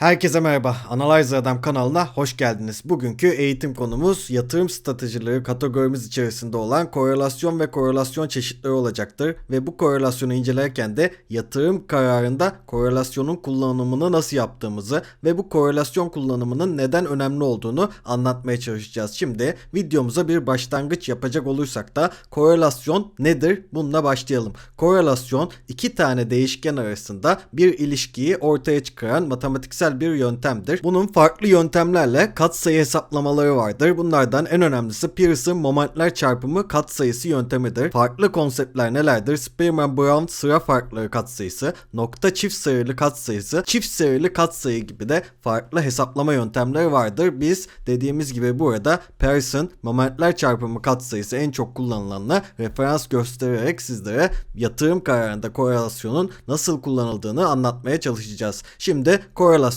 Herkese merhaba. Analyzer Adam kanalına hoş geldiniz. Bugünkü eğitim konumuz yatırım stratejileri kategorimiz içerisinde olan korelasyon ve korelasyon çeşitleri olacaktır. Ve bu korelasyonu incelerken de yatırım kararında korelasyonun kullanımını nasıl yaptığımızı ve bu korelasyon kullanımının neden önemli olduğunu anlatmaya çalışacağız. Şimdi videomuza bir başlangıç yapacak olursak da korelasyon nedir? Bununla başlayalım. Korelasyon iki tane değişken arasında bir ilişkiyi ortaya çıkaran matematiksel bir yöntemdir. Bunun farklı yöntemlerle katsayı hesaplamaları vardır. Bunlardan en önemlisi Pearson momentler çarpımı katsayısı yöntemidir. Farklı konseptler nelerdir? Spearman-Brown sıra farkları katsayısı, nokta çift sayılı katsayısı, çift sayılı katsayı gibi de farklı hesaplama yöntemleri vardır. Biz dediğimiz gibi burada Pearson momentler çarpımı katsayısı en çok kullanılanla referans göstererek sizlere yatırım kararında korelasyonun nasıl kullanıldığını anlatmaya çalışacağız. Şimdi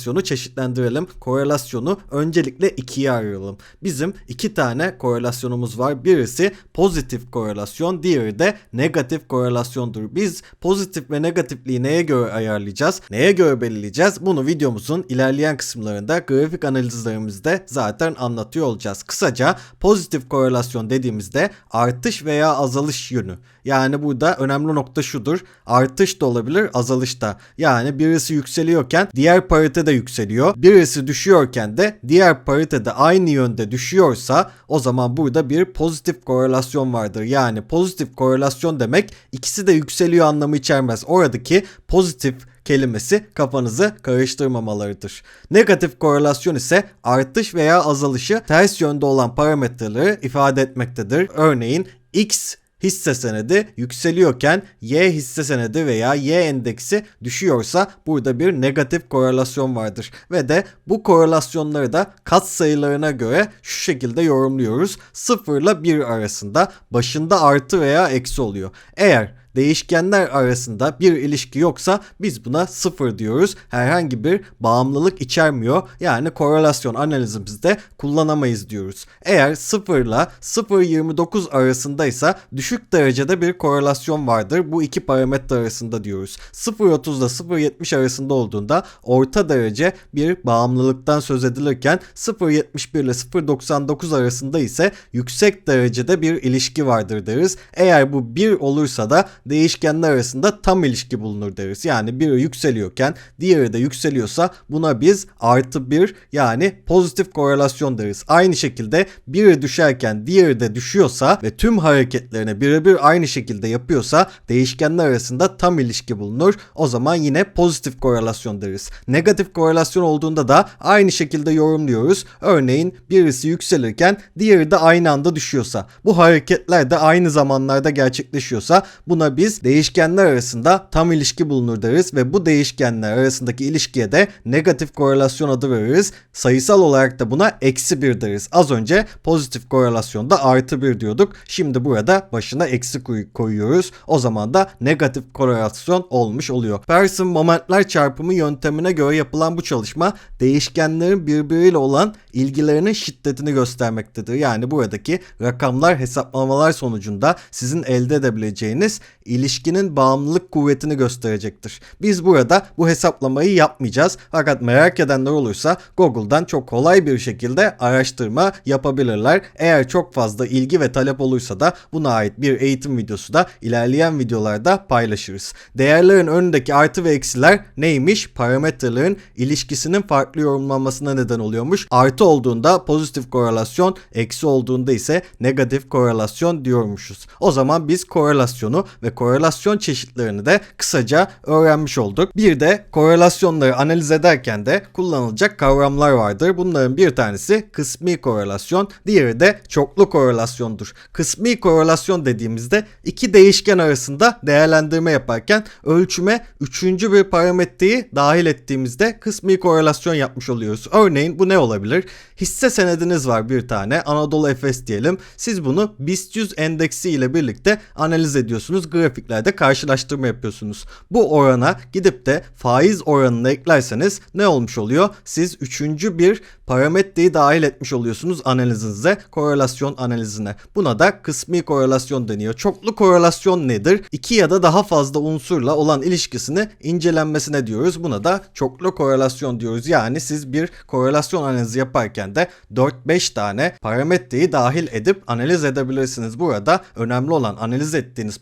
korelasyonu çeşitlendirelim. Korelasyonu öncelikle ikiye ayıralım. Bizim iki tane korelasyonumuz var. Birisi pozitif korelasyon, diğeri de negatif korelasyondur. Biz pozitif ve negatifliği neye göre ayarlayacağız? Neye göre belirleyeceğiz? Bunu videomuzun ilerleyen kısımlarında grafik analizlerimizde zaten anlatıyor olacağız. Kısaca pozitif korelasyon dediğimizde artış veya azalış yönü. Yani burada önemli nokta şudur. Artış da olabilir, azalış da. Yani birisi yükseliyorken diğer parite de yükseliyor. Birisi düşüyorken de diğer parite de aynı yönde düşüyorsa o zaman burada bir pozitif korelasyon vardır. Yani pozitif korelasyon demek ikisi de yükseliyor anlamı içermez. Oradaki pozitif kelimesi kafanızı karıştırmamalarıdır. Negatif korelasyon ise artış veya azalışı ters yönde olan parametreleri ifade etmektedir. Örneğin x hisse senedi yükseliyorken Y hisse senedi veya Y endeksi düşüyorsa burada bir negatif korelasyon vardır. Ve de bu korelasyonları da kat sayılarına göre şu şekilde yorumluyoruz. 0 ile 1 arasında başında artı veya eksi oluyor. Eğer değişkenler arasında bir ilişki yoksa biz buna sıfır diyoruz. Herhangi bir bağımlılık içermiyor. Yani korelasyon analizimizde kullanamayız diyoruz. Eğer 0 ile 0.29 arasındaysa düşük derecede bir korelasyon vardır. Bu iki parametre arasında diyoruz. 0.30 ile 0.70 arasında olduğunda orta derece bir bağımlılıktan söz edilirken 0.71 ile 0.99 arasında ise yüksek derecede bir ilişki vardır deriz. Eğer bu 1 olursa da değişkenler arasında tam ilişki bulunur deriz. Yani biri yükseliyorken diğeri de yükseliyorsa buna biz artı bir yani pozitif korelasyon deriz. Aynı şekilde biri düşerken diğeri de düşüyorsa ve tüm hareketlerini birebir aynı şekilde yapıyorsa değişkenler arasında tam ilişki bulunur. O zaman yine pozitif korelasyon deriz. Negatif korelasyon olduğunda da aynı şekilde yorumluyoruz. Örneğin birisi yükselirken diğeri de aynı anda düşüyorsa bu hareketler de aynı zamanlarda gerçekleşiyorsa buna biz değişkenler arasında tam ilişki bulunur deriz ve bu değişkenler arasındaki ilişkiye de negatif korelasyon adı veririz. Sayısal olarak da buna eksi bir deriz. Az önce pozitif korelasyonda artı bir diyorduk. Şimdi burada başına eksi koy- koyuyoruz. O zaman da negatif korelasyon olmuş oluyor. Pearson momentler çarpımı yöntemine göre yapılan bu çalışma değişkenlerin birbiriyle olan ilgilerinin şiddetini göstermektedir. Yani buradaki rakamlar hesaplamalar sonucunda sizin elde edebileceğiniz ilişkinin bağımlılık kuvvetini gösterecektir. Biz burada bu hesaplamayı yapmayacağız. Fakat merak edenler olursa Google'dan çok kolay bir şekilde araştırma yapabilirler. Eğer çok fazla ilgi ve talep olursa da buna ait bir eğitim videosu da ilerleyen videolarda paylaşırız. Değerlerin önündeki artı ve eksiler neymiş? Parametrelerin ilişkisinin farklı yorumlanmasına neden oluyormuş. Artı olduğunda pozitif korelasyon, eksi olduğunda ise negatif korelasyon diyormuşuz. O zaman biz korelasyonu ve korelasyon çeşitlerini de kısaca öğrenmiş olduk. Bir de korelasyonları analiz ederken de kullanılacak kavramlar vardır. Bunların bir tanesi kısmi korelasyon, diğeri de çoklu korelasyondur. Kısmi korelasyon dediğimizde iki değişken arasında değerlendirme yaparken ölçüme üçüncü bir parametreyi dahil ettiğimizde kısmi korelasyon yapmış oluyoruz. Örneğin bu ne olabilir? Hisse senediniz var bir tane Anadolu Efes diyelim. Siz bunu BIST 100 endeksi ile birlikte analiz ediyorsunuz. Grafik grafiklerde karşılaştırma yapıyorsunuz. Bu orana gidip de faiz oranını eklerseniz ne olmuş oluyor? Siz üçüncü bir parametreyi dahil etmiş oluyorsunuz analizinize, korelasyon analizine. Buna da kısmi korelasyon deniyor. Çoklu korelasyon nedir? İki ya da daha fazla unsurla olan ilişkisini incelenmesine diyoruz. Buna da çoklu korelasyon diyoruz. Yani siz bir korelasyon analizi yaparken de 4-5 tane parametreyi dahil edip analiz edebilirsiniz. Burada önemli olan analiz ettiğiniz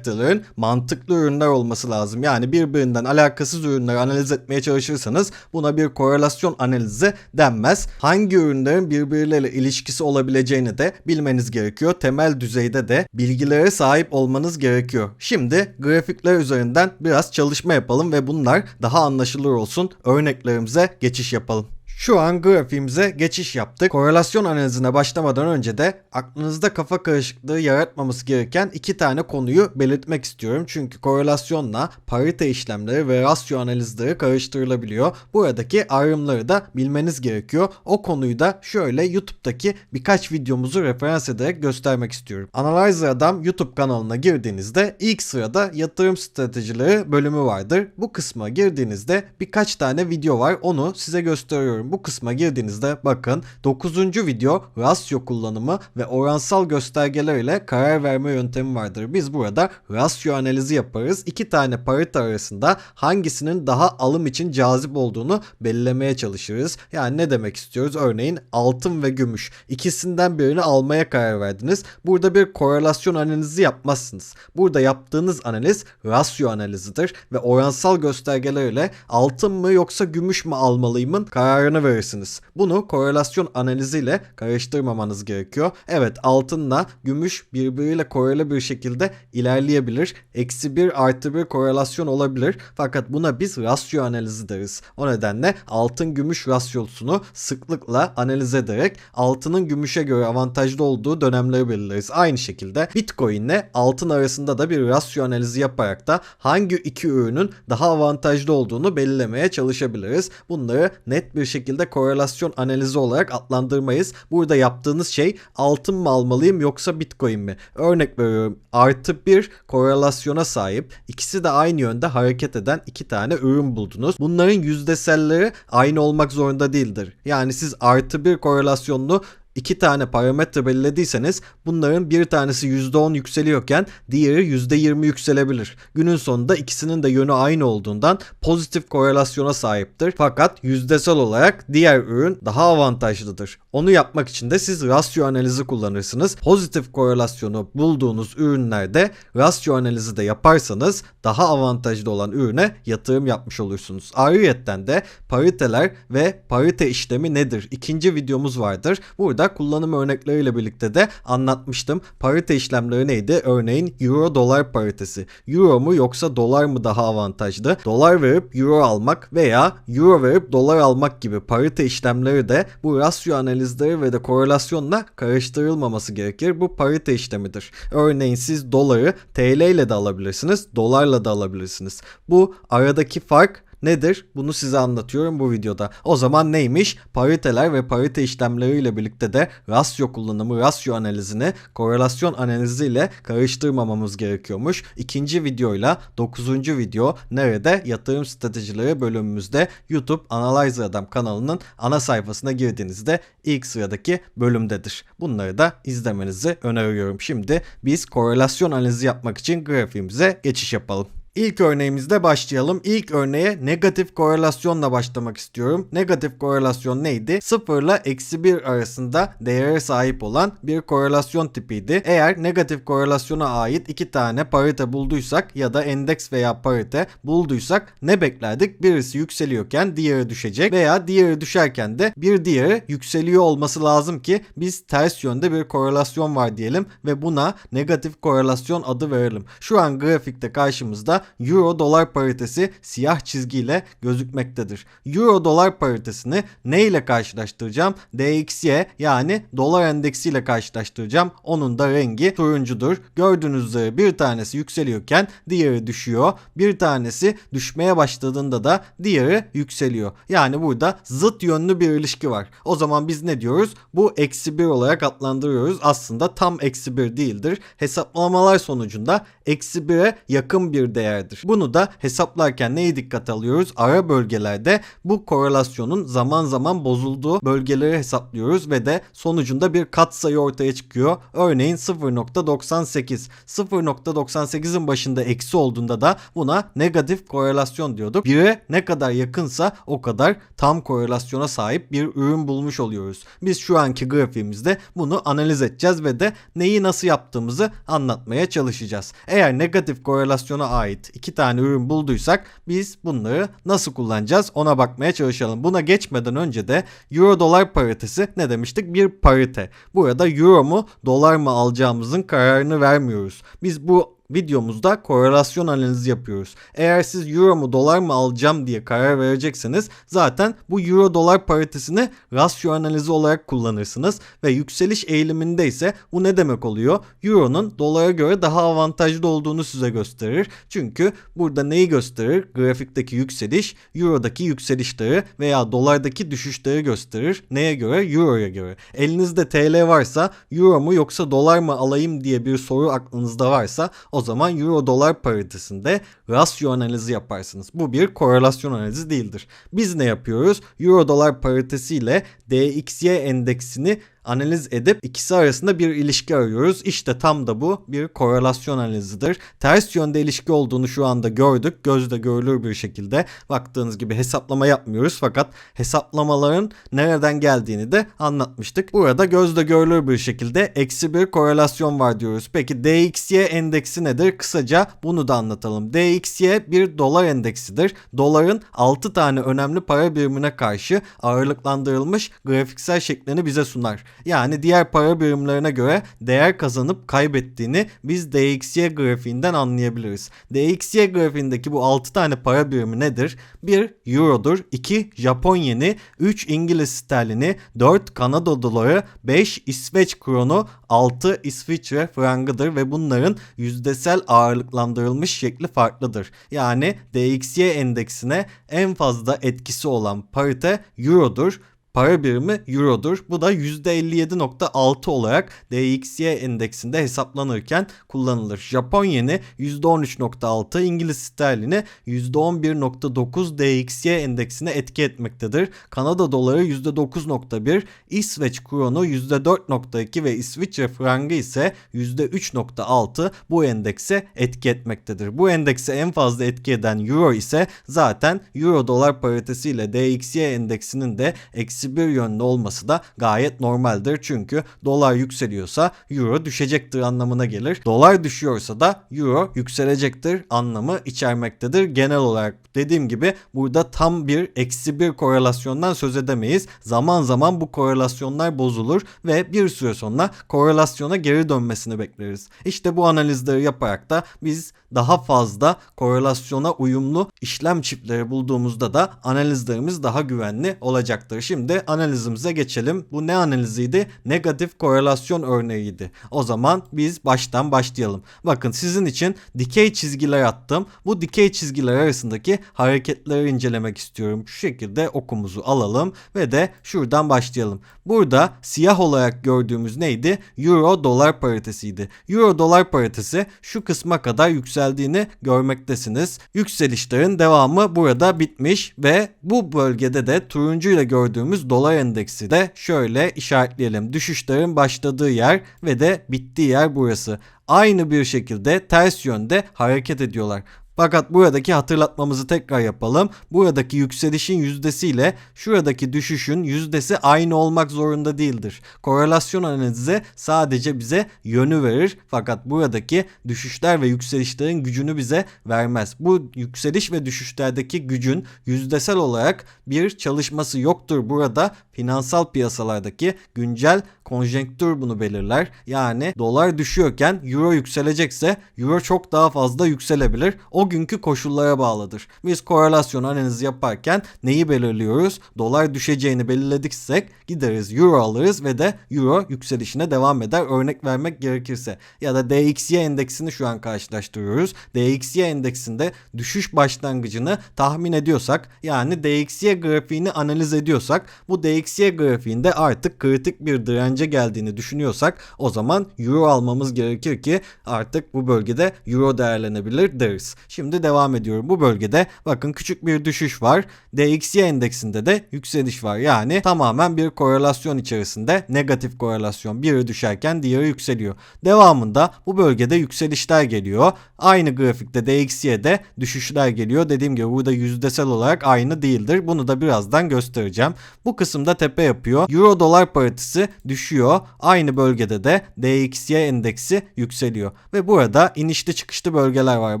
parametrelerin mantıklı ürünler olması lazım. Yani birbirinden alakasız ürünleri analiz etmeye çalışırsanız buna bir korelasyon analizi denmez. Hangi ürünlerin birbirleriyle ilişkisi olabileceğini de bilmeniz gerekiyor. Temel düzeyde de bilgilere sahip olmanız gerekiyor. Şimdi grafikler üzerinden biraz çalışma yapalım ve bunlar daha anlaşılır olsun. Örneklerimize geçiş yapalım. Şu an grafiğimize geçiş yaptık. Korelasyon analizine başlamadan önce de aklınızda kafa karışıklığı yaratmaması gereken iki tane konuyu belirtmek istiyorum. Çünkü korelasyonla parite işlemleri ve rasyo analizleri karıştırılabiliyor. Buradaki ayrımları da bilmeniz gerekiyor. O konuyu da şöyle YouTube'daki birkaç videomuzu referans ederek göstermek istiyorum. Analyzer Adam YouTube kanalına girdiğinizde ilk sırada yatırım stratejileri bölümü vardır. Bu kısma girdiğinizde birkaç tane video var. Onu size gösteriyorum bu kısma girdiğinizde bakın 9. video rasyo kullanımı ve oransal göstergeler ile karar verme yöntemi vardır. Biz burada rasyo analizi yaparız. İki tane parite arasında hangisinin daha alım için cazip olduğunu belirlemeye çalışırız. Yani ne demek istiyoruz? Örneğin altın ve gümüş. İkisinden birini almaya karar verdiniz. Burada bir korelasyon analizi yapmazsınız. Burada yaptığınız analiz rasyo analizidir ve oransal göstergeler ile altın mı yoksa gümüş mü almalıyımın kararını verirsiniz. Bunu korelasyon analiziyle karıştırmamanız gerekiyor. Evet altınla gümüş birbiriyle koreli bir şekilde ilerleyebilir. Eksi bir artı bir korelasyon olabilir. Fakat buna biz rasyo analizi deriz. O nedenle altın gümüş rasyosunu sıklıkla analiz ederek altının gümüşe göre avantajlı olduğu dönemleri belirleriz. Aynı şekilde Bitcoin ile altın arasında da bir rasyo analizi yaparak da hangi iki ürünün daha avantajlı olduğunu belirlemeye çalışabiliriz. Bunları net bir şekilde korelasyon analizi olarak adlandırmayız. Burada yaptığınız şey altın mı almalıyım yoksa Bitcoin mi? Örnek veriyorum artı bir korelasyona sahip ikisi de aynı yönde hareket eden iki tane ürün buldunuz. Bunların yüzdeselleri aynı olmak zorunda değildir. Yani siz artı bir korelasyonlu iki tane parametre belirlediyseniz bunların bir tanesi %10 yükseliyorken diğeri %20 yükselebilir. Günün sonunda ikisinin de yönü aynı olduğundan pozitif korelasyona sahiptir. Fakat yüzdesel olarak diğer ürün daha avantajlıdır. Onu yapmak için de siz rasyo analizi kullanırsınız. Pozitif korelasyonu bulduğunuz ürünlerde rasyo analizi de yaparsanız daha avantajlı olan ürüne yatırım yapmış olursunuz. Ayrıyeten de pariteler ve parite işlemi nedir? İkinci videomuz vardır. Burada videoda kullanım örnekleriyle birlikte de anlatmıştım. Parite işlemleri neydi? Örneğin euro dolar paritesi. Euro mu yoksa dolar mı daha avantajlı? Dolar verip euro almak veya euro verip dolar almak gibi parite işlemleri de bu rasyo analizleri ve de korelasyonla karıştırılmaması gerekir. Bu parite işlemidir. Örneğin siz doları TL ile de alabilirsiniz, dolarla da alabilirsiniz. Bu aradaki fark nedir? Bunu size anlatıyorum bu videoda. O zaman neymiş? Pariteler ve parite işlemleriyle birlikte de rasyo kullanımı, rasyo analizini korelasyon analiziyle karıştırmamamız gerekiyormuş. İkinci videoyla 9. video nerede? Yatırım stratejileri bölümümüzde YouTube Analyzer Adam kanalının ana sayfasına girdiğinizde ilk sıradaki bölümdedir. Bunları da izlemenizi öneriyorum. Şimdi biz korelasyon analizi yapmak için grafiğimize geçiş yapalım. İlk örneğimizde başlayalım. İlk örneğe negatif korelasyonla başlamak istiyorum. Negatif korelasyon neydi? 0 ile eksi 1 arasında değere sahip olan bir korelasyon tipiydi. Eğer negatif korelasyona ait iki tane parite bulduysak ya da endeks veya parite bulduysak ne beklerdik? Birisi yükseliyorken diğeri düşecek veya diğeri düşerken de bir diğeri yükseliyor olması lazım ki biz ters yönde bir korelasyon var diyelim ve buna negatif korelasyon adı verelim. Şu an grafikte karşımızda euro dolar paritesi siyah çizgiyle gözükmektedir. Euro dolar paritesini ne ile karşılaştıracağım? DXY yani dolar endeksi ile karşılaştıracağım. Onun da rengi turuncudur. Gördüğünüz üzere bir tanesi yükseliyorken diğeri düşüyor. Bir tanesi düşmeye başladığında da diğeri yükseliyor. Yani burada zıt yönlü bir ilişki var. O zaman biz ne diyoruz? Bu eksi 1 olarak adlandırıyoruz. Aslında tam eksi 1 değildir. Hesaplamalar sonucunda eksi 1'e yakın bir değerdir. Bunu da hesaplarken neyi dikkate alıyoruz? Ara bölgelerde bu korelasyonun zaman zaman bozulduğu bölgeleri hesaplıyoruz ve de sonucunda bir katsayı ortaya çıkıyor. Örneğin 0.98. 0.98'in başında eksi olduğunda da buna negatif korelasyon diyorduk. 1'e ne kadar yakınsa o kadar tam korelasyona sahip bir ürün bulmuş oluyoruz. Biz şu anki grafiğimizde bunu analiz edeceğiz ve de neyi nasıl yaptığımızı anlatmaya çalışacağız. Eğer negatif korelasyona ait iki tane ürün bulduysak biz bunları nasıl kullanacağız ona bakmaya çalışalım. Buna geçmeden önce de euro dolar paritesi ne demiştik? Bir parite. Burada euro mu dolar mı alacağımızın kararını vermiyoruz. Biz bu videomuzda korelasyon analizi yapıyoruz. Eğer siz euro mu dolar mı alacağım diye karar verecekseniz zaten bu euro dolar paritesini rasyo analizi olarak kullanırsınız ve yükseliş eğiliminde ise bu ne demek oluyor? Euro'nun dolara göre daha avantajlı olduğunu size gösterir. Çünkü burada neyi gösterir? Grafikteki yükseliş Euro'daki yükselişleri veya dolardaki düşüşleri gösterir. Neye göre? Euro'ya göre. Elinizde TL varsa Euro mu yoksa dolar mı alayım diye bir soru aklınızda varsa o zaman euro dolar paritesinde rasyo analizi yaparsınız. Bu bir korelasyon analizi değildir. Biz ne yapıyoruz? Euro dolar paritesiyle DXY endeksini analiz edip ikisi arasında bir ilişki arıyoruz. İşte tam da bu bir korelasyon analizidir. Ters yönde ilişki olduğunu şu anda gördük. Gözle görülür bir şekilde. Baktığınız gibi hesaplama yapmıyoruz fakat hesaplamaların nereden geldiğini de anlatmıştık. Burada gözle görülür bir şekilde eksi bir korelasyon var diyoruz. Peki DXY endeksi nedir? Kısaca bunu da anlatalım. DXY bir dolar endeksidir. Doların 6 tane önemli para birimine karşı ağırlıklandırılmış grafiksel şeklini bize sunar. Yani diğer para birimlerine göre değer kazanıp kaybettiğini biz DXY grafiğinden anlayabiliriz. DXY grafiğindeki bu 6 tane para birimi nedir? 1 Euro'dur, 2 Japon yeni, 3 İngiliz sterlini, 4 Kanada doları, 5 İsveç kronu, 6 İsviçre frangıdır ve bunların yüzdesel ağırlıklandırılmış şekli farklıdır. Yani DXY endeksine en fazla etkisi olan parite Euro'dur para birimi eurodur. Bu da %57.6 olarak DXY endeksinde hesaplanırken kullanılır. Japon yeni %13.6, İngiliz sterlini %11.9 DXY endeksine etki etmektedir. Kanada doları %9.1, İsveç kronu %4.2 ve İsviçre frangı ise %3.6 bu endekse etki etmektedir. Bu endekse en fazla etki eden euro ise zaten euro dolar paritesiyle DXY endeksinin de eksi eksi bir yönlü olması da gayet normaldir. Çünkü dolar yükseliyorsa euro düşecektir anlamına gelir. Dolar düşüyorsa da euro yükselecektir anlamı içermektedir. Genel olarak dediğim gibi burada tam bir eksi bir korelasyondan söz edemeyiz. Zaman zaman bu korelasyonlar bozulur ve bir süre sonra korelasyona geri dönmesini bekleriz. İşte bu analizleri yaparak da biz daha fazla korelasyona uyumlu işlem çiftleri bulduğumuzda da analizlerimiz daha güvenli olacaktır. Şimdi analizimize geçelim. Bu ne analiziydi? Negatif korelasyon örneğiydi. O zaman biz baştan başlayalım. Bakın sizin için dikey çizgiler attım. Bu dikey çizgiler arasındaki hareketleri incelemek istiyorum. Şu şekilde okumuzu alalım ve de şuradan başlayalım. Burada siyah olarak gördüğümüz neydi? Euro dolar paritesiydi. Euro dolar paritesi şu kısma kadar yükseldiğini görmektesiniz. Yükselişlerin devamı burada bitmiş ve bu bölgede de turuncu ile gördüğümüz dolar endeksi de şöyle işaretleyelim. Düşüşlerin başladığı yer ve de bittiği yer burası aynı bir şekilde ters yönde hareket ediyorlar. Fakat buradaki hatırlatmamızı tekrar yapalım. Buradaki yükselişin yüzdesiyle şuradaki düşüşün yüzdesi aynı olmak zorunda değildir. Korelasyon analizi sadece bize yönü verir fakat buradaki düşüşler ve yükselişlerin gücünü bize vermez. Bu yükseliş ve düşüşlerdeki gücün yüzdesel olarak bir çalışması yoktur burada finansal piyasalardaki güncel konjenktür bunu belirler. Yani dolar düşüyorken euro yükselecekse euro çok daha fazla yükselebilir. O günkü koşullara bağlıdır. Biz korelasyon analizi yaparken neyi belirliyoruz? Dolar düşeceğini belirlediksek gideriz euro alırız ve de euro yükselişine devam eder. Örnek vermek gerekirse ya da DXY endeksini şu an karşılaştırıyoruz. DXY endeksinde düşüş başlangıcını tahmin ediyorsak yani DXY grafiğini analiz ediyorsak bu DXY grafiğinde artık kritik bir dirence geldiğini düşünüyorsak o zaman euro almamız gerekir ki artık bu bölgede euro değerlenebilir deriz. Şimdi devam ediyorum. Bu bölgede bakın küçük bir düşüş var. DXY endeksinde de yükseliş var. Yani tamamen bir korelasyon içerisinde negatif korelasyon. Biri düşerken diğeri yükseliyor. Devamında bu bölgede yükselişler geliyor. Aynı grafikte DXY'de düşüşler geliyor. Dediğim gibi burada yüzdesel olarak aynı değildir. Bunu da birazdan göstereceğim. Bu kısımda tepe yapıyor. Euro dolar paritesi düşüyor. Aynı bölgede de DXY endeksi yükseliyor. Ve burada inişli çıkışlı bölgeler var.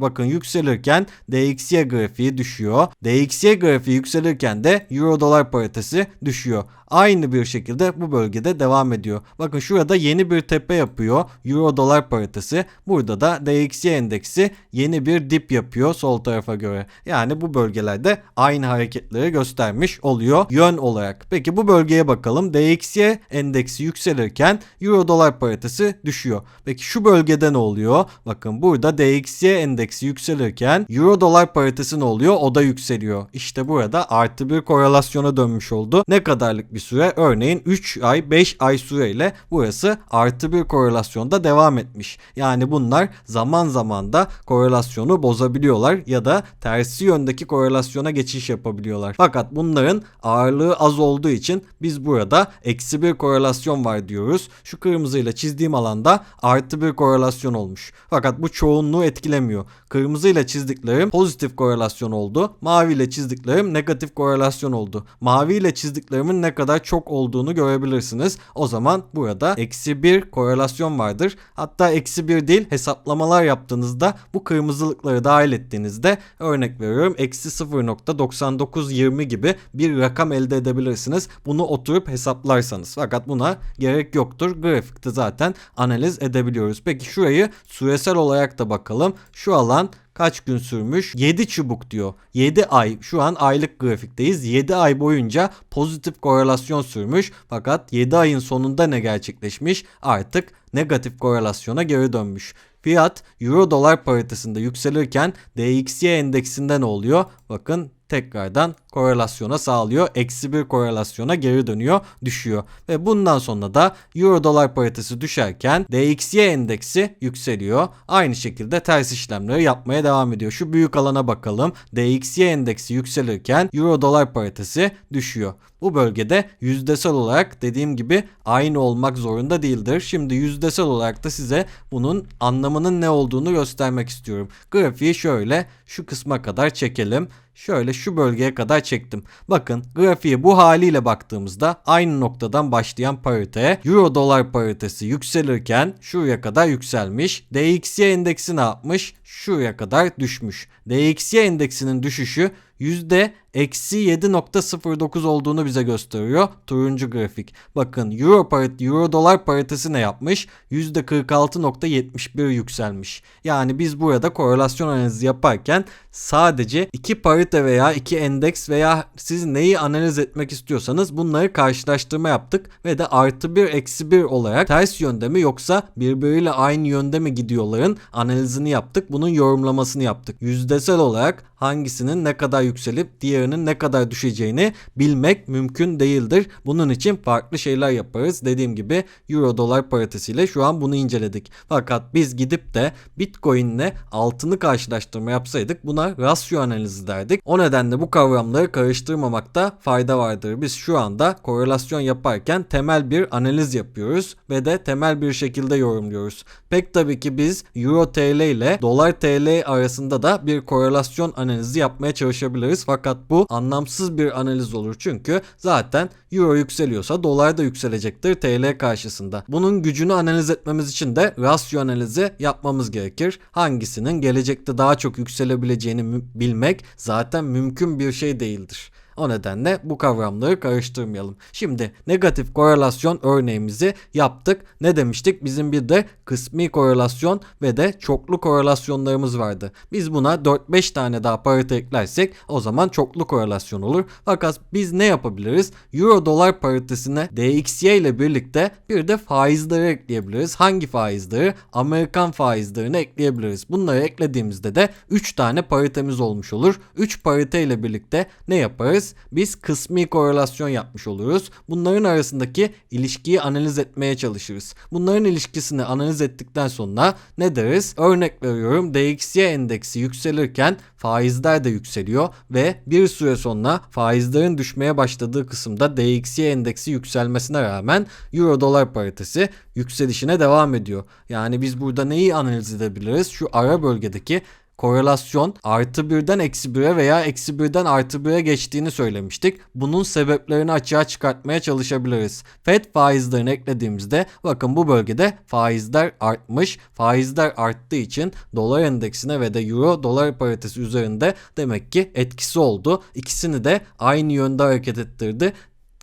Bakın yükselirken DXY grafiği düşüyor. DXY grafiği yükselirken de Euro dolar paritesi düşüyor. Aynı bir şekilde bu bölgede devam ediyor. Bakın şurada yeni bir tepe yapıyor. Euro dolar paritesi. Burada da DXY endeksi yeni bir dip yapıyor sol tarafa göre. Yani bu bölgelerde aynı hareketleri göstermiş oluyor yön olarak. Peki bu bölgeye bakalım. DXY endeksi yükselirken Euro dolar paritesi düşüyor. Peki şu bölgede ne oluyor? Bakın burada DXY endeksi yükselirken Euro dolar paritesi ne oluyor? O da yükseliyor. İşte burada artı bir korelasyona dönmüş oldu. Ne kadarlık bir süre? Örneğin 3 ay 5 ay süreyle burası artı bir korelasyonda devam etmiş. Yani bunlar zaman zaman da korelasyonu bozabiliyorlar ya da tersi yöndeki korelasyona geçiş yapabiliyorlar. Fakat bunların ağırlığı az olduğu için biz burada eksi bir korelasyon var diyoruz. Şu kırmızıyla çizdiğim alanda artı bir korelasyon olmuş. Fakat bu çoğunluğu etkilemiyor. Kırmızıyla çizdiklerim pozitif korelasyon oldu. Maviyle çizdiklerim negatif korelasyon oldu. Maviyle çizdiklerimin ne kadar çok olduğunu görebilirsiniz. O zaman burada eksi bir korelasyon vardır. Hatta eksi bir değil hesaplamalar yaptığınızda bu kırmızılıkları dahil ettiğinizde örnek veriyorum eksi 0.9920 gibi bir rakam elde edebilirsiniz. Bunu oturup hesaplarsanız. Fakat buna gerek yoktur. Grafikte zaten analiz edebiliyoruz. Peki şurayı süresel olarak da bakalım. Şu alan kaç gün sürmüş? 7 çubuk diyor. 7 ay şu an aylık grafikteyiz. 7 ay boyunca pozitif korelasyon sürmüş. Fakat 7 ayın sonunda ne gerçekleşmiş? Artık negatif korelasyona geri dönmüş. Fiyat euro dolar paritesinde yükselirken DXY endeksinde ne oluyor? Bakın tekrardan korelasyona sağlıyor. Eksi bir korelasyona geri dönüyor, düşüyor. Ve bundan sonra da Euro dolar paritesi düşerken DXY endeksi yükseliyor. Aynı şekilde ters işlemleri yapmaya devam ediyor. Şu büyük alana bakalım. DXY endeksi yükselirken Euro dolar paritesi düşüyor. Bu bölgede yüzdesel olarak dediğim gibi aynı olmak zorunda değildir. Şimdi yüzdesel olarak da size bunun anlamının ne olduğunu göstermek istiyorum. Grafiği şöyle şu kısma kadar çekelim. Şöyle şu bölgeye kadar çektim. Bakın grafiğe bu haliyle baktığımızda aynı noktadan başlayan pariteye Euro dolar paritesi yükselirken şuraya kadar yükselmiş. DXY endeksi ne yapmış? Şuraya kadar düşmüş. DXY endeksinin düşüşü yüzde eksi 7.09 olduğunu bize gösteriyor. Turuncu grafik. Bakın euro, parit, euro dolar paritesi ne yapmış? %46.71 yükselmiş. Yani biz burada korelasyon analizi yaparken sadece iki parite veya iki endeks veya siz neyi analiz etmek istiyorsanız bunları karşılaştırma yaptık ve de artı bir eksi bir olarak ters yönde mi yoksa birbiriyle aynı yönde mi gidiyorların analizini yaptık. Bunun yorumlamasını yaptık. Yüzdesel olarak hangisinin ne kadar yükselip diğerinin ne kadar düşeceğini bilmek mümkün değildir. Bunun için farklı şeyler yaparız. Dediğim gibi euro dolar paritesiyle şu an bunu inceledik. Fakat biz gidip de bitcoin ile altını karşılaştırma yapsaydık buna rasyo analizi derdik. O nedenle bu kavramları karıştırmamakta fayda vardır. Biz şu anda korelasyon yaparken temel bir analiz yapıyoruz ve de temel bir şekilde yorumluyoruz. Pek tabii ki biz euro TL ile dolar TL arasında da bir korelasyon analizi yapmaya çalışabiliriz. Fakat bu anlamsız bir analiz olur. Çünkü zaten euro yükseliyorsa dolar da yükselecektir TL karşısında. Bunun gücünü analiz etmemiz için de rasyo analizi yapmamız gerekir. Hangisinin gelecekte daha çok yükselebileceğini bilmek zaten mümkün bir şey değildir. O nedenle bu kavramları karıştırmayalım. Şimdi negatif korelasyon örneğimizi yaptık. Ne demiştik? Bizim bir de kısmi korelasyon ve de çoklu korelasyonlarımız vardı. Biz buna 4-5 tane daha parite eklersek o zaman çoklu korelasyon olur. Fakat biz ne yapabiliriz? Euro dolar paritesine DXY ile birlikte bir de faizleri ekleyebiliriz. Hangi faizleri? Amerikan faizlerini ekleyebiliriz. Bunları eklediğimizde de 3 tane paritemiz olmuş olur. 3 parite ile birlikte ne yaparız? Biz kısmi korelasyon yapmış oluruz. Bunların arasındaki ilişkiyi analiz etmeye çalışırız. Bunların ilişkisini analiz ettikten sonra ne deriz? Örnek veriyorum DXY endeksi yükselirken faizler de yükseliyor ve bir süre sonra faizlerin düşmeye başladığı kısımda DXY endeksi yükselmesine rağmen Euro dolar paritesi yükselişine devam ediyor. Yani biz burada neyi analiz edebiliriz? Şu ara bölgedeki korelasyon artı birden eksi bire veya eksi birden artı bire geçtiğini söylemiştik. Bunun sebeplerini açığa çıkartmaya çalışabiliriz. FED faizlerini eklediğimizde bakın bu bölgede faizler artmış. Faizler arttığı için dolar endeksine ve de euro dolar paritesi üzerinde demek ki etkisi oldu. İkisini de aynı yönde hareket ettirdi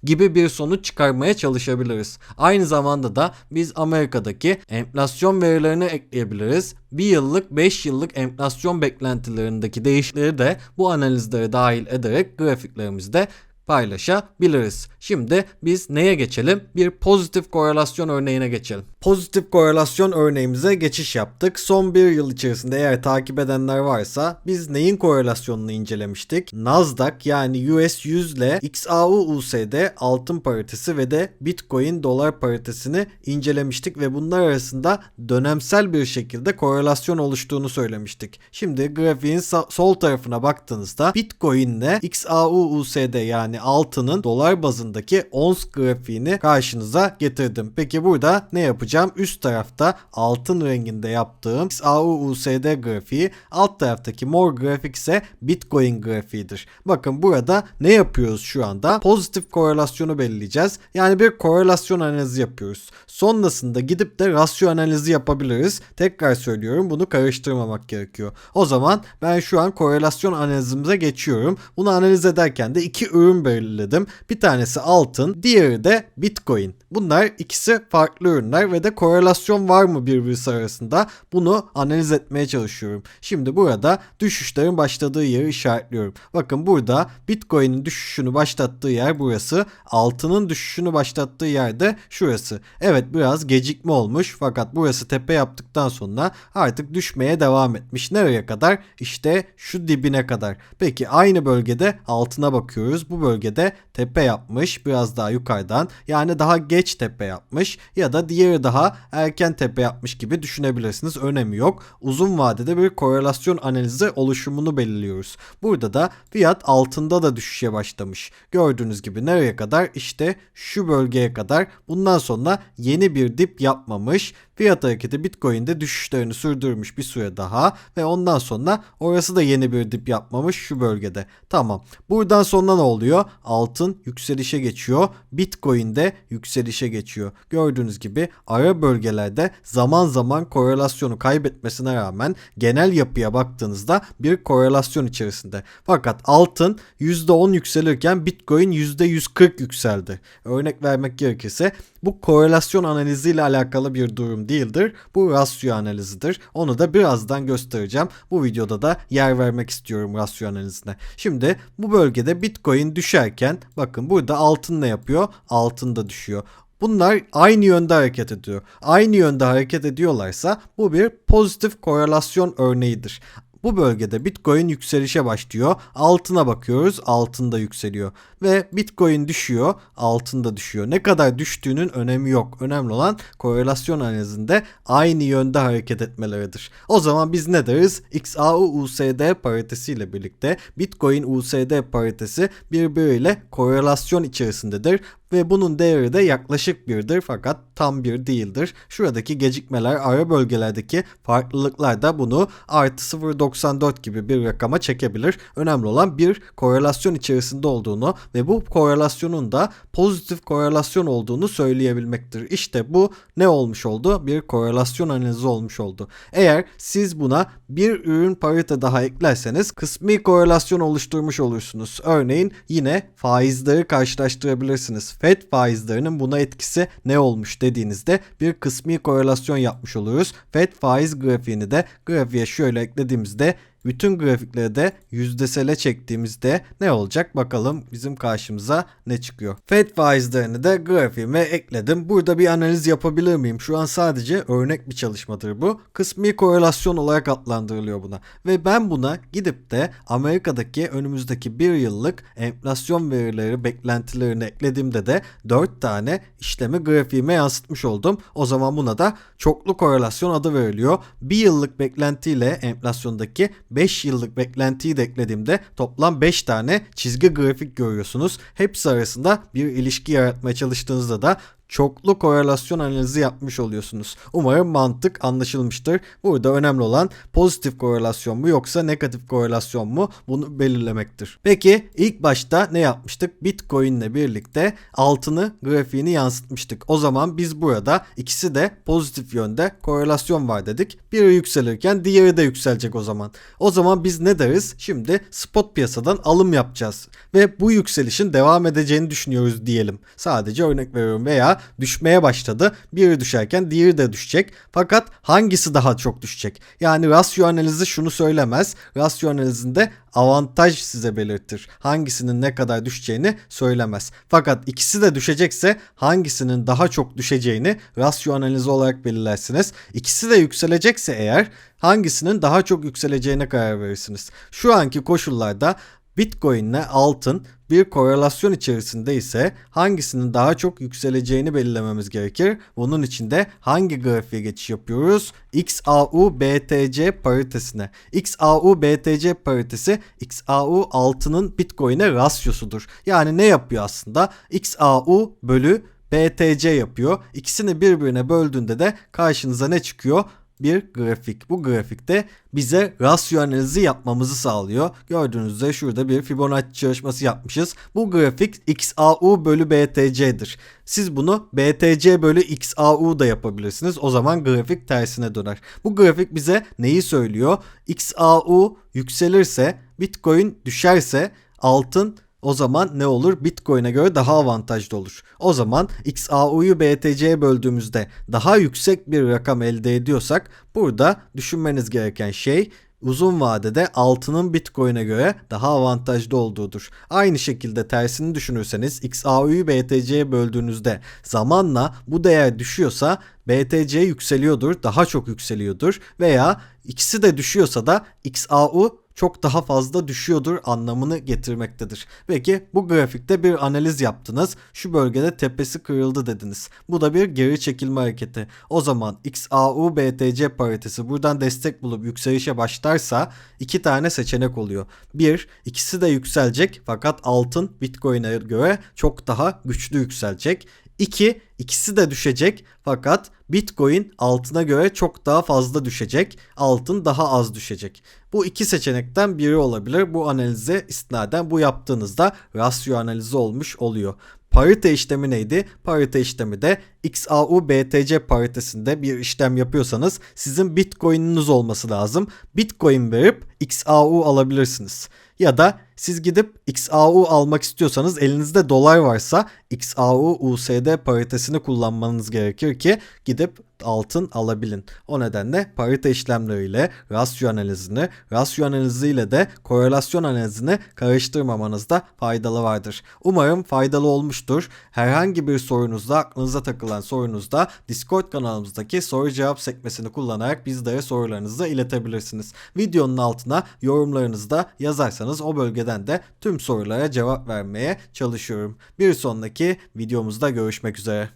gibi bir sonuç çıkarmaya çalışabiliriz. Aynı zamanda da biz Amerika'daki enflasyon verilerini ekleyebiliriz. Bir yıllık 5 yıllık enflasyon beklentilerindeki değişikleri de bu analizlere dahil ederek grafiklerimizde paylaşabiliriz. Şimdi biz neye geçelim? Bir pozitif korelasyon örneğine geçelim. Pozitif korelasyon örneğimize geçiş yaptık. Son bir yıl içerisinde eğer takip edenler varsa biz neyin korelasyonunu incelemiştik? Nasdaq yani US 100 ile XAU USD altın paritesi ve de Bitcoin dolar paritesini incelemiştik ve bunlar arasında dönemsel bir şekilde korelasyon oluştuğunu söylemiştik. Şimdi grafiğin sol tarafına baktığınızda Bitcoin ile XAU USD yani altının dolar bazındaki ons grafiğini karşınıza getirdim. Peki burada ne yapacağım? Üst tarafta altın renginde yaptığım XAU-USD grafiği, alt taraftaki mor grafik ise Bitcoin grafiğidir. Bakın burada ne yapıyoruz şu anda? Pozitif korelasyonu belirleyeceğiz. Yani bir korelasyon analizi yapıyoruz. Sonrasında gidip de rasyo analizi yapabiliriz. Tekrar söylüyorum bunu karıştırmamak gerekiyor. O zaman ben şu an korelasyon analizimize geçiyorum. Bunu analiz ederken de iki ürün belirledim. Bir tanesi altın, diğeri de Bitcoin. Bunlar ikisi farklı ürünler ve de korelasyon var mı birbirisi arasında bunu analiz etmeye çalışıyorum. Şimdi burada düşüşlerin başladığı yeri işaretliyorum. Bakın burada Bitcoin'in düşüşünü başlattığı yer burası. Altının düşüşünü başlattığı yer de şurası. Evet biraz gecikme olmuş fakat burası tepe yaptıktan sonra artık düşmeye devam etmiş. Nereye kadar? İşte şu dibine kadar. Peki aynı bölgede altına bakıyoruz. Bu bölgede tepe yapmış biraz daha yukarıdan. Yani daha geç tepe yapmış ya da diğeri daha erken tepe yapmış gibi düşünebilirsiniz. Önemi yok. Uzun vadede bir korelasyon analizi oluşumunu belirliyoruz. Burada da fiyat altında da düşüşe başlamış. Gördüğünüz gibi nereye kadar? İşte şu bölgeye kadar. Bundan sonra yeni bir dip yapmamış. Fiyat hareketi Bitcoin'de düşüşlerini sürdürmüş bir süre daha ve ondan sonra orası da yeni bir dip yapmamış şu bölgede. Tamam. Buradan sonra ne oluyor? Altın yükselişe geçiyor. Bitcoin de yükselişe geçiyor. Gördüğünüz gibi ara bölgelerde zaman zaman korelasyonu kaybetmesine rağmen genel yapıya baktığınızda bir korelasyon içerisinde. Fakat altın %10 yükselirken Bitcoin %140 yükseldi. Örnek vermek gerekirse bu korelasyon analiziyle alakalı bir durum değildir. Bu rasyo analizidir. Onu da birazdan göstereceğim. Bu videoda da yer vermek istiyorum rasyo analizine. Şimdi bu bölgede Bitcoin düşerken bakın burada altın ne yapıyor? Altın da düşüyor. Bunlar aynı yönde hareket ediyor. Aynı yönde hareket ediyorlarsa bu bir pozitif korelasyon örneğidir. Bu bölgede Bitcoin yükselişe başlıyor. Altına bakıyoruz. Altın da yükseliyor. Ve Bitcoin düşüyor. Altın da düşüyor. Ne kadar düştüğünün önemi yok. Önemli olan korelasyon analizinde aynı yönde hareket etmeleridir. O zaman biz ne deriz? XAU-USD paritesi ile birlikte Bitcoin USD paritesi birbiriyle korelasyon içerisindedir. Ve bunun değeri de yaklaşık birdir fakat tam bir değildir. Şuradaki gecikmeler ara bölgelerdeki farklılıklar da bunu artı 0.94 gibi bir rakama çekebilir. Önemli olan bir korelasyon içerisinde olduğunu ve bu korelasyonun da pozitif korelasyon olduğunu söyleyebilmektir. İşte bu ne olmuş oldu? Bir korelasyon analizi olmuş oldu. Eğer siz buna bir ürün parite daha eklerseniz kısmi korelasyon oluşturmuş olursunuz. Örneğin yine faizleri karşılaştırabilirsiniz. FED faizlerinin buna etkisi ne olmuş dediğinizde bir kısmi korelasyon yapmış oluruz. FED faiz grafiğini de grafiğe şöyle eklediğimizde bütün grafikleri de yüzdesele çektiğimizde ne olacak bakalım bizim karşımıza ne çıkıyor. FED faizlerini de grafiğime ekledim. Burada bir analiz yapabilir miyim? Şu an sadece örnek bir çalışmadır bu. Kısmi korelasyon olarak adlandırılıyor buna. Ve ben buna gidip de Amerika'daki önümüzdeki bir yıllık enflasyon verileri beklentilerini eklediğimde de 4 tane işlemi grafiğime yansıtmış oldum. O zaman buna da çoklu korelasyon adı veriliyor. Bir yıllık beklentiyle enflasyondaki 5 yıllık beklentiyi de eklediğimde toplam 5 tane çizgi grafik görüyorsunuz. Hepsi arasında bir ilişki yaratmaya çalıştığınızda da çoklu korelasyon analizi yapmış oluyorsunuz. Umarım mantık anlaşılmıştır. Burada önemli olan pozitif korelasyon mu yoksa negatif korelasyon mu bunu belirlemektir. Peki ilk başta ne yapmıştık? Bitcoin ile birlikte altını grafiğini yansıtmıştık. O zaman biz burada ikisi de pozitif yönde korelasyon var dedik. Biri yükselirken diğeri de yükselecek o zaman. O zaman biz ne deriz? Şimdi spot piyasadan alım yapacağız. Ve bu yükselişin devam edeceğini düşünüyoruz diyelim. Sadece örnek veriyorum veya düşmeye başladı. Biri düşerken diğeri de düşecek. Fakat hangisi daha çok düşecek? Yani rasyo analizi şunu söylemez. Rasyo analizinde avantaj size belirtir. Hangisinin ne kadar düşeceğini söylemez. Fakat ikisi de düşecekse hangisinin daha çok düşeceğini rasyo analizi olarak belirlersiniz. İkisi de yükselecekse eğer hangisinin daha çok yükseleceğine karar verirsiniz. Şu anki koşullarda Bitcoin ile altın bir korelasyon içerisinde ise hangisinin daha çok yükseleceğini belirlememiz gerekir. Bunun için de hangi grafiğe geçiş yapıyoruz? XAU BTC paritesine. XAU BTC paritesi XAU altının Bitcoin'e rasyosudur. Yani ne yapıyor aslında? XAU bölü BTC yapıyor. İkisini birbirine böldüğünde de karşınıza ne çıkıyor? Bir grafik. Bu grafikte bize rasyo analizi yapmamızı sağlıyor. Gördüğünüz üzere şurada bir Fibonacci çalışması yapmışız. Bu grafik XAU bölü BTC'dir. Siz bunu BTC bölü XAU da yapabilirsiniz. O zaman grafik tersine döner. Bu grafik bize neyi söylüyor? XAU yükselirse, Bitcoin düşerse altın o zaman ne olur? Bitcoin'e göre daha avantajlı olur. O zaman XAU'yu BTC'ye böldüğümüzde daha yüksek bir rakam elde ediyorsak burada düşünmeniz gereken şey uzun vadede altının Bitcoin'e göre daha avantajlı olduğudur. Aynı şekilde tersini düşünürseniz XAU'yu BTC'ye böldüğünüzde zamanla bu değer düşüyorsa BTC yükseliyordur, daha çok yükseliyordur veya ikisi de düşüyorsa da XAU çok daha fazla düşüyordur anlamını getirmektedir. Peki bu grafikte bir analiz yaptınız. Şu bölgede tepesi kırıldı dediniz. Bu da bir geri çekilme hareketi. O zaman XAU BTC paritesi buradan destek bulup yükselişe başlarsa iki tane seçenek oluyor. Bir, ikisi de yükselecek fakat altın Bitcoin'e göre çok daha güçlü yükselecek. 2. ikisi de düşecek fakat Bitcoin altına göre çok daha fazla düşecek. Altın daha az düşecek. Bu iki seçenekten biri olabilir. Bu analize istinaden bu yaptığınızda rasyo analizi olmuş oluyor. Parite işlemi neydi? Parite işlemi de XAU BTC paritesinde bir işlem yapıyorsanız sizin Bitcoin'iniz olması lazım. Bitcoin verip XAU alabilirsiniz. Ya da siz gidip XAU almak istiyorsanız elinizde dolar varsa XAU USD paritesini kullanmanız gerekir ki gidip altın alabilin. O nedenle parite işlemleriyle rasyo analizini, rasyo analiziyle de korelasyon analizini karıştırmamanızda faydalı vardır. Umarım faydalı olmuştur. Herhangi bir sorunuzda, aklınıza takılan sorunuzda Discord kanalımızdaki soru cevap sekmesini kullanarak bizlere sorularınızı iletebilirsiniz. Videonun altına yorumlarınızı da yazarsanız o bölgeden de tüm sorulara cevap vermeye çalışıyorum. Bir sonraki videomuzda görüşmek üzere.